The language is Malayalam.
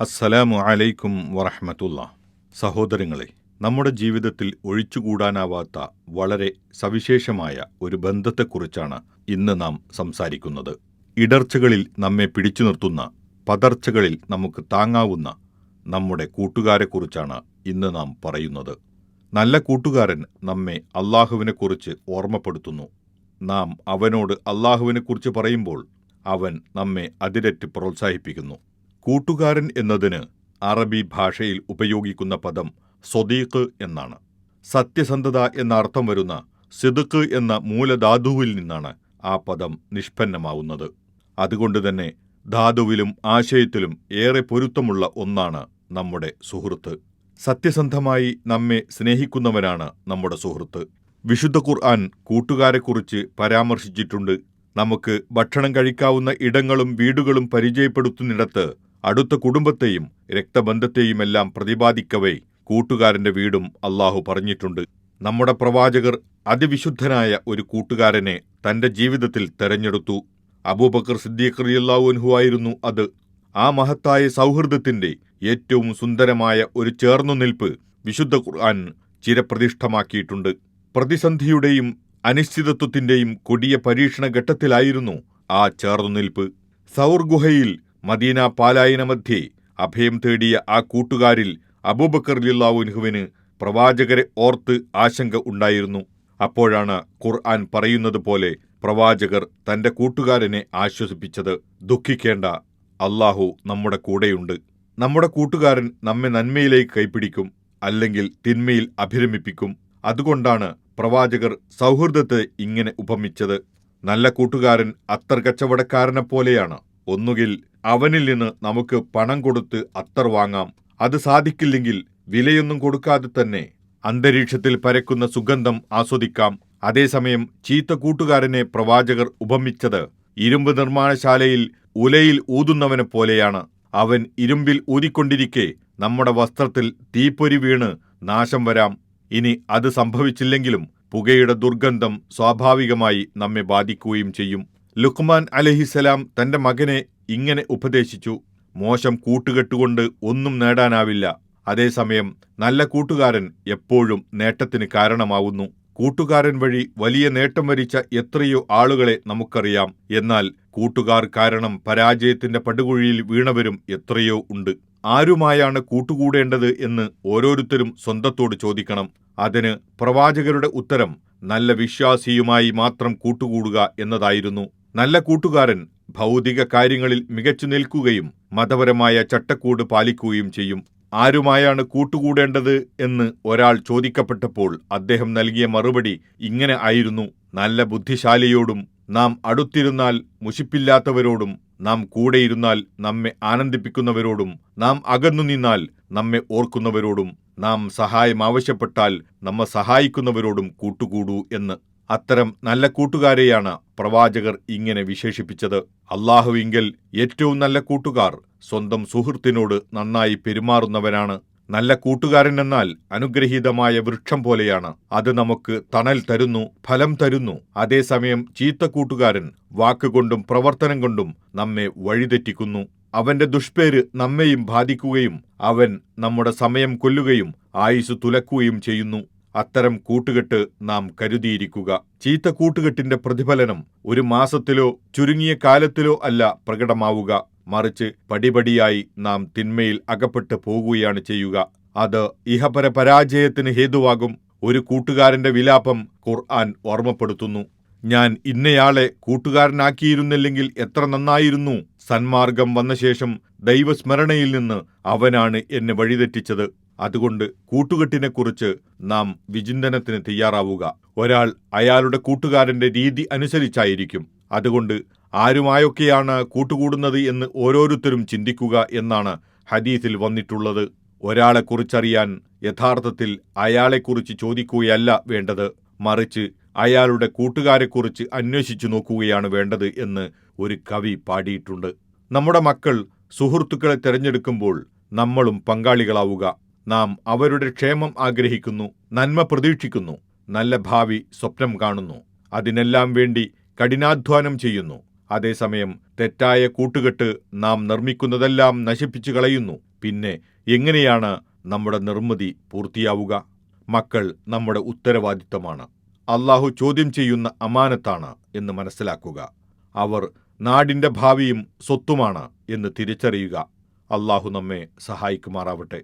അസ്സലാമു അലൈക്കും വറഹമത്തുള്ള സഹോദരങ്ങളെ നമ്മുടെ ജീവിതത്തിൽ ഒഴിച്ചുകൂടാനാവാത്ത വളരെ സവിശേഷമായ ഒരു ബന്ധത്തെക്കുറിച്ചാണ് ഇന്ന് നാം സംസാരിക്കുന്നത്. ഇടർച്ചകളിൽ നമ്മെ പിടിച്ചു നിർത്തുന്ന പതർച്ചകളിൽ നമുക്ക് താങ്ങാവുന്ന നമ്മുടെ കൂട്ടുകാരെക്കുറിച്ചാണ് ഇന്ന് നാം പറയുന്നത്. നല്ല കൂട്ടുകാരൻ നമ്മെ അള്ളാഹുവിനെക്കുറിച്ച് ഓർമ്മപ്പെടുത്തുന്നു. നാം അവനോട് അള്ളാഹുവിനെക്കുറിച്ച് പറയുമ്പോൾ അവൻ നമ്മെ അതിരറ്റ് പ്രോത്സാഹിപ്പിക്കുന്നു. കൂട്ടുകാരൻ എന്നതിന് അറബി ഭാഷയിൽ ഉപയോഗിക്കുന്ന പദം സ്വദീഖ് എന്നാണ്. സത്യസന്ധത എന്ന അർത്ഥം വരുന്ന സിദുക്ക് എന്ന മൂലധാതുവിൽ നിന്നാണ് ആ പദം നിഷ്പന്നമാവുന്നത്. അതുകൊണ്ട് തന്നെ ധാതുവിലും ആശയത്തിലും ഏറെ പൊരുത്തമുള്ള ഒന്നാണ് നമ്മുടെ സുഹൃത്ത്. സത്യസന്ധമായി നമ്മെ സ്നേഹിക്കുന്നവനാണ് നമ്മുടെ സുഹൃത്ത്. വിശുദ്ധ ഖുർആൻ കൂട്ടുകാരെക്കുറിച്ച് പരാമർശിച്ചിട്ടുണ്ട്. നമുക്ക് ഭക്ഷണം കഴിക്കാവുന്ന ഇടങ്ങളും വീടുകളും പരിചയപ്പെടുത്തുന്നിടത്ത് അടുത്ത കുടുംബത്തെയും രക്തബന്ധത്തെയുമെല്ലാം പ്രതിപാദിക്കവേ കൂട്ടുകാരന്റെ വീടും അള്ളാഹു പറഞ്ഞിട്ടുണ്ട്. നമ്മുടെ പ്രവാചകർ അതിവിശുദ്ധനായ ഒരു കൂട്ടുകാരനെ തന്റെ ജീവിതത്തിൽ തെരഞ്ഞെടുത്തു. അബൂബക്കർ സിദ്ദീഖ് റളിയല്ലാഹു ആയിരുന്നു അത്. ആ മഹത്തായ സൗഹൃദത്തിന്റെ ഏറ്റവും സുന്ദരമായ ഒരു ചേർന്നുനിൽപ്പ് വിശുദ്ധ ഖുർആൻ ചിരപ്രതിഷ്ഠമാക്കിയിട്ടുണ്ട്. പ്രതിസന്ധിയുടെയും അനിശ്ചിതത്വത്തിന്റെയും കൊടിയ പരീക്ഷണ ഘട്ടത്തിലായിരുന്നു ആ ചേർന്നുനിൽപ്പ്. സൗർ ഗുഹയിൽ മദീന പാലായന മധ്യേ അഭയം തേടിയ ആ കൂട്ടുകാരിൽ അബൂബക്കർ ലില്ലാവുൻഹുവിന് പ്രവാചകരെ ഓർത്ത് ആശങ്ക ഉണ്ടായിരുന്നു. അപ്പോഴാണ് ഖുർആൻ പറയുന്നത് പോലെ പ്രവാചകർ തന്റെ കൂട്ടുകാരനെ ആശ്വസിപ്പിച്ചത്. ദുഃഖിക്കേണ്ട അള്ളാഹു നമ്മുടെ കൂടെയുണ്ട്. നമ്മുടെ കൂട്ടുകാരൻ നമ്മെ നന്മയിലേക്ക് കൈപ്പിടിക്കും അല്ലെങ്കിൽ തിന്മയിൽ അഭിരമിപ്പിക്കും. അതുകൊണ്ടാണ് പ്രവാചകർ സൗഹൃദത്തെ ഇങ്ങനെ ഉപമിച്ചത്. നല്ല കൂട്ടുകാരൻ അത്തർ കച്ചവടക്കാരനെ പോലെയാണ്. ഒന്നുകിൽ അവനിൽ നിന്ന് നമുക്ക് പണം കൊടുത്ത് അത്തർ വാങ്ങാം. അത് സാധിക്കില്ലെങ്കിൽ വിലയൊന്നും കൊടുക്കാതെ തന്നെ അന്തരീക്ഷത്തിൽ പരക്കുന്ന സുഗന്ധം ആസ്വദിക്കാം. അതേസമയം ചീത്ത കൂട്ടുകാരനെ പ്രവാചകർ ഉപമിച്ചത് ഇരുമ്പ് നിർമ്മാണശാലയിൽ ഉലയിൽ ഊതുന്നവനെ പോലെയാണ്. അവൻ ഇരുമ്പിൽ ഊതിക്കൊണ്ടിരിക്കെ നമ്മുടെ വസ്ത്രത്തിൽ തീപ്പൊരി വീണ് നാശം വരാം. ഇനി അത് സംഭവിച്ചില്ലെങ്കിലും പുകയുടെ ദുർഗന്ധം സ്വാഭാവികമായി നമ്മെ ബാധിക്കുകയും ചെയ്യും. ലുക്മാൻ അലഹിസലാം തന്റെ മകനെ ഇങ്ങനെ ഉപദേശിച്ചു മോശം കൂട്ടുകെട്ടുകൊണ്ട് ഒന്നും നേടാനാവില്ല. അതേസമയം നല്ല കൂട്ടുകാരൻ എപ്പോഴും നേട്ടത്തിന് കാരണമാവുന്നു. കൂട്ടുകാരൻ വഴി വലിയ നേട്ടം വരിച്ച എത്രയോ ആളുകളെ നമുക്കറിയാം. എന്നാൽ കൂട്ടുകാർ കാരണം പരാജയത്തിന്റെ പടുകുഴിയിൽ വീണവരും എത്രയോ ഉണ്ട്. ആരുമായാണ് കൂട്ടുകൂടേണ്ടത് എന്ന് ഓരോരുത്തരും സ്വന്തത്തോട് ചോദിക്കണം. അതിന് പ്രവാചകരുടെ ഉത്തരം നല്ല വിശ്വാസിയുമായി മാത്രം കൂട്ടുകൂടുക എന്നതായിരുന്നു. നല്ല കൂട്ടുകാരൻ ഭൗതിക കാര്യങ്ങളിൽ മികച്ചു നിൽക്കുകയും മതപരമായ ചട്ടക്കൂട് പാലിക്കുകയും ചെയ്യും. ആരുമായാണ് കൂട്ടുകൂടേണ്ടത് എന്ന് ഒരാൾ ചോദിക്കപ്പെട്ടപ്പോൾ അദ്ദേഹം നൽകിയ മറുപടി ഇങ്ങനെ ആയിരുന്നു. നല്ല ബുദ്ധിശാലിയോടും നാം അടുത്തിരുന്നാൽ മുഷിപ്പില്ലാത്തവരോടും നാം കൂടെയിരുന്നാൽ നമ്മെ ആനന്ദിപ്പിക്കുന്നവരോടും നാം അകന്നു നിന്നാൽ നമ്മെ ഓർക്കുന്നവരോടും നാം സഹായം ആവശ്യപ്പെട്ടാൽ നമ്മെ സഹായിക്കുന്നവരോടും കൂട്ടുകൂടൂ എന്ന് അത്തരം നല്ല കൂട്ടുകാരെയാണ് പ്രവാചകർ ഇങ്ങനെ വിശേഷിപ്പിച്ചത്. അള്ളാഹുവിങ്കൽ ഏറ്റവും നല്ല കൂട്ടുകാർ സ്വന്തം സുഹൃത്തിനോട് നന്നായി പെരുമാറുന്നവനാണ് നല്ല കൂട്ടുകാരൻ എന്നാൽ അനുഗ്രഹീതമായ വൃക്ഷം പോലെയാണ്. അത് നമുക്ക് തണൽ തരുന്നു ഫലം തരുന്നു. അതേസമയം ചീത്ത കൂട്ടുകാരൻ വാക്കുകൊണ്ടും പ്രവർത്തനം കൊണ്ടും നമ്മെ വഴിതെറ്റിക്കുന്നു. അവന്റെ ദുഷ്പേര് നമ്മെയും ബാധിക്കുകയും അവൻ നമ്മുടെ സമയം കൊല്ലുകയും ആയുസ് തുലക്കുകയും ചെയ്യുന്നു. അത്തരം കൂട്ടുകെട്ട് നാം കരുതിയിരിക്കുക. ചീത്ത കൂട്ടുകെട്ടിന്റെ പ്രതിഫലനം ഒരു മാസത്തിലോ ചുരുങ്ങിയ കാലത്തിലോ അല്ല പ്രകടമാവുക. മറിച്ച് പടിപടിയായി നാം തിന്മയിൽ അകപ്പെട്ടു പോകുകയാണ് ചെയ്യുക. അത് ഇഹപര പരാജയത്തിന് ഹേതുവാകും. ഒരു കൂട്ടുകാരന്റെ വിലാപം ഖുർആൻ ഓർമ്മപ്പെടുത്തുന്നു. ഞാൻ ഇന്നയാളെ കൂട്ടുകാരനാക്കിയിരുന്നില്ലെങ്കിൽ എത്ര നന്നായിരുന്നു. സന്മാർഗം വന്ന ശേഷം ദൈവസ്മരണയിൽ നിന്ന് അവനാണ് എന്നെ വഴിതെറ്റിച്ചത്. അതുകൊണ്ട് കൂട്ടുകെട്ടിനെക്കുറിച്ച് നാം വിചിന്തനത്തിന് തയ്യാറാവുക. ഒരാൾ അയാളുടെ കൂട്ടുകാരന്റെ രീതി അനുസരിച്ചായിരിക്കും. അതുകൊണ്ട് ആരുമായൊക്കെയാണ് കൂട്ടുകൂടുന്നത് എന്ന് ഓരോരുത്തരും ചിന്തിക്കുക എന്നാണ് ഹദീസിൽ വന്നിട്ടുള്ളത്. ഒരാളെക്കുറിച്ചറിയാൻ യഥാർത്ഥത്തിൽ അയാളെക്കുറിച്ച് ചോദിക്കുകയല്ല വേണ്ടത്. മറിച്ച് അയാളുടെ കൂട്ടുകാരെക്കുറിച്ച് അന്വേഷിച്ചു നോക്കുകയാണ് വേണ്ടത് എന്ന് ഒരു കവി പാടിയിട്ടുണ്ട്. നമ്മുടെ മക്കൾ സുഹൃത്തുക്കളെ തിരഞ്ഞെടുക്കുമ്പോൾ നമ്മളും പങ്കാളികളാവുക. നാം അവരുടെ ക്ഷേമം ആഗ്രഹിക്കുന്നു നന്മ പ്രതീക്ഷിക്കുന്നു നല്ല ഭാവി സ്വപ്നം കാണുന്നു. അതിനെല്ലാം വേണ്ടി കഠിനാധ്വാനം ചെയ്യുന്നു. അതേസമയം തെറ്റായ കൂട്ടുകെട്ട് നാം നിർമ്മിക്കുന്നതെല്ലാം നശിപ്പിച്ചു കളയുന്നു. പിന്നെ എങ്ങനെയാണ് നമ്മുടെ നിർമ്മിതി പൂർത്തിയാവുക? മക്കൾ നമ്മുടെ ഉത്തരവാദിത്തമാണ് അള്ളാഹു ചോദ്യം ചെയ്യുന്ന അമാനത്താണ് എന്ന് മനസ്സിലാക്കുക. അവർ നാടിന്റെ ഭാവിയും സ്വത്തുമാണ് എന്ന് തിരിച്ചറിയുക. അള്ളാഹു നമ്മെ സഹായിക്കുമാറാവട്ടെ.